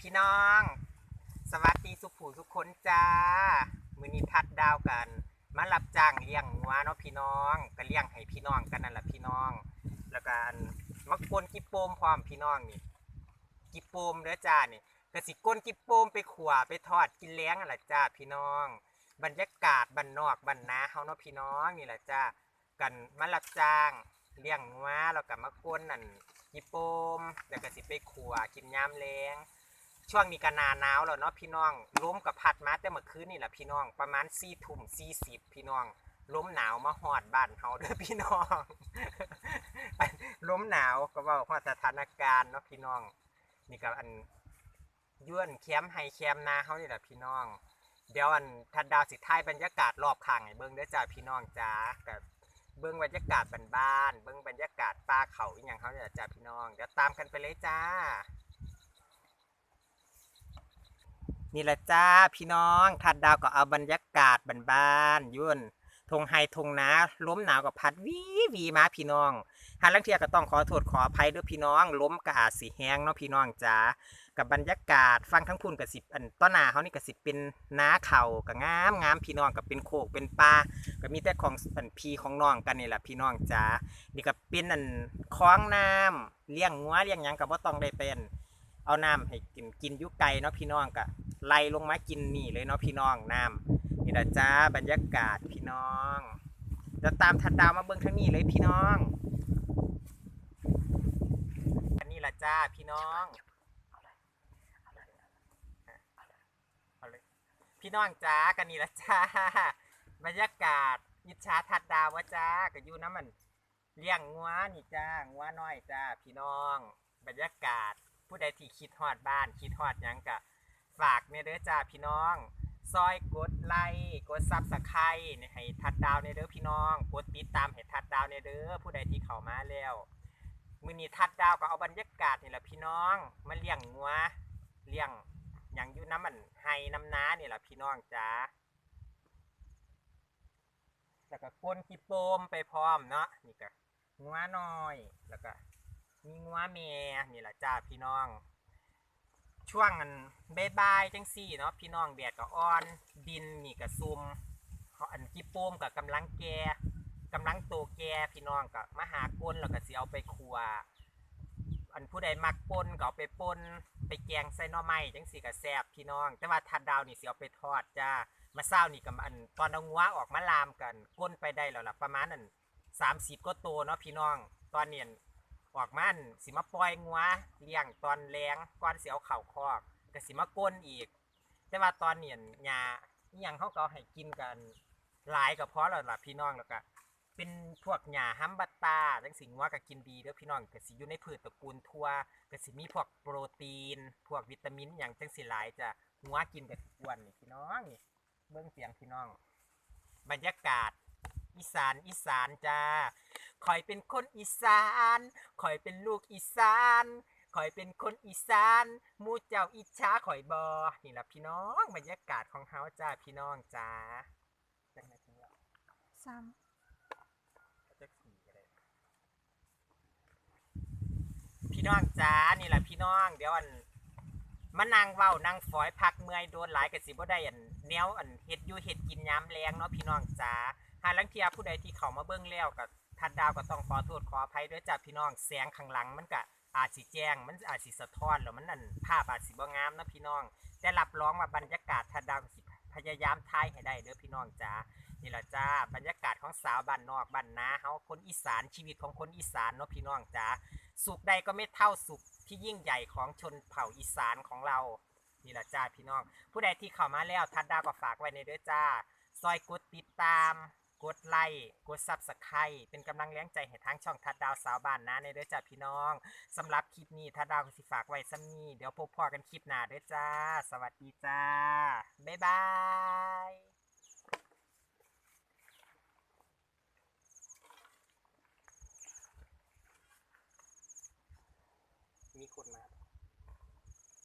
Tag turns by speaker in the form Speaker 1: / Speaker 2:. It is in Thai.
Speaker 1: พี่น้อง สวัสดีสุขผูสุขคนจ้า มือนี้ทัดดาวกัน มารับจ้างเลี้ยงงัวเนาะพี่น้องก็เลี้ยงให้พี่น้องกันนั่นแหละพี่น้อง แล้วกันมักกวนกิบโปมพร้อมพี่น้องนี่กิบโปมเด้อจ้านี่ก็สิก้นกิบโปมไปขัวไปทอดกินแล้งนั่นแหละจ้าพี่น้อง บรรยากาศบ้านนอกบ้านนาเฮาเนาะพี่น้องนี่แหละจ้ากันมารับจ้างเลี้ยงงัวแล้วก็มาก้นนั่นกิบโปมแล้วก็สิไปขัวกินยามแล้ง ช่วงนี้ก็หนาหนาวแล้วเนาะพี่น้องล้มกับพัดมาแต่เมื่อคืนนี่แหละพี่น้อง ประมาณสี่ทุ่มสี่สิบพี่น้องล้มหนาวมาหอดบ้านเฮาเด้อพี่น้องล้มหนาวก็ว่าสถานการณ์เนาะพี่น้อง นี่กับอันย้วนแคมป์ไฮแคมนาเฮานี่แหละพี่น้อง เดี๋ยวอันทัดดาวสิท้ายบรรยากาศรอบข้างให้เบิ่งเด้อจ้าพี่น้องจ้ากับเบิ่งบรรยากาศบ้านๆเบิ่งบรรยากาศป่าเขาอีหยังเขาเนี่ยจ้าพี่น้อง เดี๋ยวตามกันไปเลยจ้า นี่แหละจ้าพี่น้องทัดดาวก็เอาบรรยากาศบ้านๆยุ่นทงไฮทงนาล้มหนาวกับพัดวีวีมาพี่น้องหาลังเทียก็ต้องขอโทษขออภัยด้วยพี่น้องล้มกะอาจสีแห้งเนาะพี่น้องจ้ากับบรรยากาศฟังทั้งพุ่นกับสิบอันต้นนาเขานี่กับสิบเป็นนาเข่ากับงามงามพี่น้องกับเป็นโคกเป็นปลาก็มีแต่ของอันพีของน้องกันนี่แหละพี่น้องจ้านี่ก็เป็นอันคล้องน้ำเลี้ยงงัวเลี้ยงยังกับว่าต้องได้เป็น เอาน้ำให้กินกินยุไก่เนาะพี่น้องกะ ไล่ลงมากินนี่เลยเนาะพี่น้องน้ำนี่ละจ้าบรรยากาศพี่น้องเดี๋ยวตามทัดดาวมาเบิ่งทางนี้เลยพี่น้องอันนี้ละจ้าพี่น้องเอาเลยพี่น้องจ้ากันนี่ละจ้าบรรยากาศยิชาทัดดาววะจ้าก็อยู่น้ำมันเลี้ยงงัวนี่จ้างัวน้อยจ้าพี่น้อง บรรยากาศผู้ใดที่คิดฮอดบ้าน คิดฮอดยังกะ ฝากเนเด้อจ้าพี่น้องซอยกดไลค์กดซับสไครต์ให้ทัดดาวเนเด้อพี่น้อง กดติดตามให้ทัดดาวเนเด้อผู้ใดที่เข้ามาแล้วมือนี้ทัดดาวก็เอาบรรยากาศนี่แหละพี่น้องมาเลี้ยงงัวเลี้ยงหยังยู่น้ำมันไห้น้ำน้านี่แหละพี่น้องจ้าแล้วก็กลนกีโปมไปพร้อมเนาะนี่ก็งัวน้อยแล้วก็มีงัวเมียนี่แหละจ้าพี่น้อง ช่วงอันบายบายจังสี่เนาะพี่น้องแดดก็อ่อนดินนี่ก็ซุมอันกิโป้มกับกำลังแก่กำลังโตแก่พี่น้องก็มาหาก้นแล้วก็สิเอาไปคั่วอันผู้ใดมักปนก็เอาไปปนไปแกงใส่หน่อไม้จังสี่ก็แซ่บพี่น้อง แต่ว่าทัดดาวนี่สิเอาไปทอดจ้ามาเศร้านี่กับอันตอนเอางัวออกมาลามกันก้นไปได้แล้วล่ะประมาณนั้นสามสิบก็โตเนาะพี่น้อง ตอนเนี้ย ออกมันสิมาปล่อยงัวเลี้ยงตอนแรงก่อนสิเอาเข่าคอกก็สิมาก้นอีก แต่ว่าตอนเนียนยาอหยังเขาก็เอาให้กินกันหลายก็พอแล้วล่ะพี่น้องแล้วก็เป็นพวกหญ้าฮัมบัตตาจังสิงัวก็กินดีเด้อพี่น้องก็สิอยู่ในพืชตระกูลทั่วก็สิมีพวกโปรตีน พวกวิตามินอย่างจังสิหลายจะงัวกินก็สิอ้วนนี่พี่น้องนี่เบิ่งเสียงพี่น้อง บรรยากาศ อีสานอีสานจ้าคอยเป็นคนอีสานคอยเป็นลูกอีสานคอยเป็นคนอีสานหมูเจ้าอิจฉาคอยบอนี่ละพี่น้องบรรยากาศของเฮาจ้าพี่น้องจ้าจังไหนพี่น้อง
Speaker 2: ซ้
Speaker 1: จักสี่ก็ได้พี่น้องจ้านี่แหละพี่น้องเดี๋ยวอันมานั่งเว้านั่งฝอยพักเมื่อยโดนหลายกะสิบ่ได้อันแนวอันเฮ็ดอยู่เฮ็ดกินยามแรงเนาะพี่น้องจ้าหาลังเทียผู้ใดที่เขามาเบิ้งแล้วกับทัดดาวก็ต้องขอโทษขออภัยด้วยจ้าพี่น้องแสงข้างหลังมันก็อาจสิแจ้ง มันอาจสิสะท้อนแล้วมันนั่นภาพอาจสิบ่งามนะพี่น้อง แต่รับรองว่าบรรยากาศทัดดาวสิพยายามถ่ายให้ได้เด้อพี่น้องจ้านี่แหละจ้าบรรยากาศของสาวบ้านนอกบ้านนาเฮาคนอีสานชีวิตของคนอีสานเนาะพี่น้องจ้าสุขใดก็ไม่เท่าสุขที่ยิ่งใหญ่ของชนเผ่าอีสานของเรานี่แหละจ้าพี่น้อง ผู้ใดที่เข้ามาแล้วทัดดาวก็ฝากไว้ในเด้อจ้า ซอยกดติดตาม กดไลค์กดซับสไครต์เป็นกำลังแรงใจให้ทางช่องทัดดาวสาวบ้านนะในเด้อจ้าพี่น้องสำหรับคลิปนี้ทัดดาวก็สิฝากไว้ซ้ำนี้เดี๋ยวพบพอกันคลิปหน้าเด้อจ้า สวัสดีจ้า บ๊ายบายมีคนมา